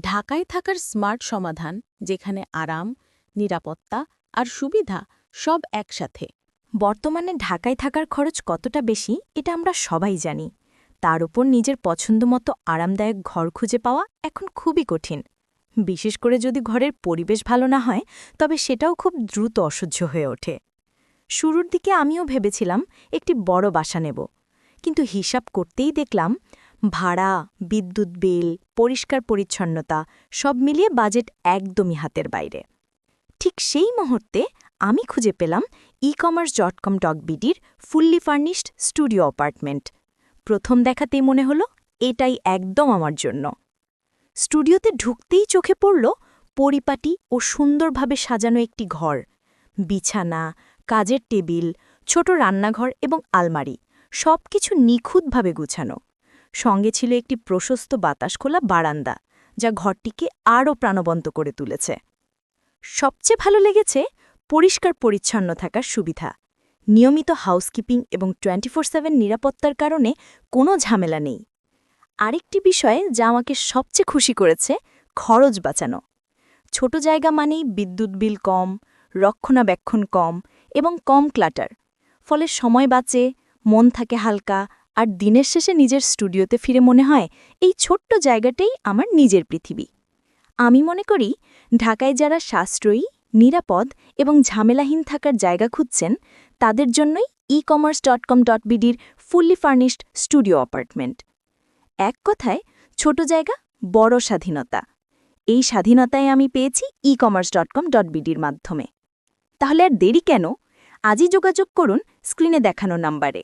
ঢাকায় থাকার স্মার্ট সমাধান, যেখানে আরাম, নিরাপত্তা আর সুবিধা সব একসাথে। বর্তমানে ঢাকায় থাকার খরচ কতটা বেশি, এটা আমরা সবাই জানি। তার উপর নিজের পছন্দমতো আরামদায়ক ঘর খুঁজে পাওয়া এখন খুবই কঠিন। বিশেষ করে যদি ঘরের পরিবেশ ভালো না হয়, তবে সেটাও খুব দ্রুত অসহ্য হয়ে ওঠে। শুরুর দিকে আমিও ভেবেছিলাম একটি বড় বাসা নেব। কিন্তু হিসাব করতেই দেখলাম ভাড়া, বিদ্যুৎ বিল, পরিষ্কার পরিচ্ছন্নতা, সব মিলিয়ে বাজেট একদমই হাতের বাইরে। ঠিক সেই মুহূর্তে আমি খুঁজে পেলাম e commerce dot com dot বিডির fully furnished studio apartment. প্রথম দেখাতেই মনে হলো এটাই একদম আমার জন্য। স্টুডিওতে ঢুকতেই চোখে পড়ল পরিপাটি ও সুন্দরভাবে সাজানো একটি ঘর। বিছানা, কাজের টেবিল, ছোট রান্নাঘর এবং আলমারি, সবকিছু নিখুঁতভাবে গুছানো। সঙ্গে ছিল একটি প্রশস্ত বাতাস খোলা বারান্দা, যা ঘরটিকে আরও প্রাণবন্ত করে তুলেছে। সবচেয়ে ভালো লেগেছে পরিষ্কার পরিচ্ছন্ন থাকার সুবিধা। নিয়মিত হাউসকিপিং এবং টোয়েন্টি ফোর সেভেন নিরাপত্তার কারণে কোনো ঝামেলা নেই। আরেকটি বিষয়ে যা আমাকে সবচেয়ে খুশি করেছে, খরচ বাঁচানো। ছোট জায়গা মানেই বিদ্যুৎ বিল কম, রক্ষণাবেক্ষণ কম এবং কম ক্লাটার ফলে সময় বাঁচে, মন থাকে হালকা আর দিনের শেষে নিজের স্টুডিওতে ফিরে মনে হয় এই ছোট্ট জায়গাটাই আমার নিজের পৃথিবী। আমি মনে করি, ঢাকায় যারা সাশ্রয়ী, নিরাপদ এবং ঝামেলাহীন থাকার জায়গা খুঁজছেন, তাদের জন্যই e commerce dot com dot বিডির fully furnished studio apartment এক কথায়, ছোট জায়গা বড় স্বাধীনতা। এই স্বাধীনতায় আমি পেয়েছি e commerce dot com dot বিডির মাধ্যমে। তাহলে আর দেরি কেন? আজই যোগাযোগ করুন স্ক্রিনে দেখানো নাম্বারে।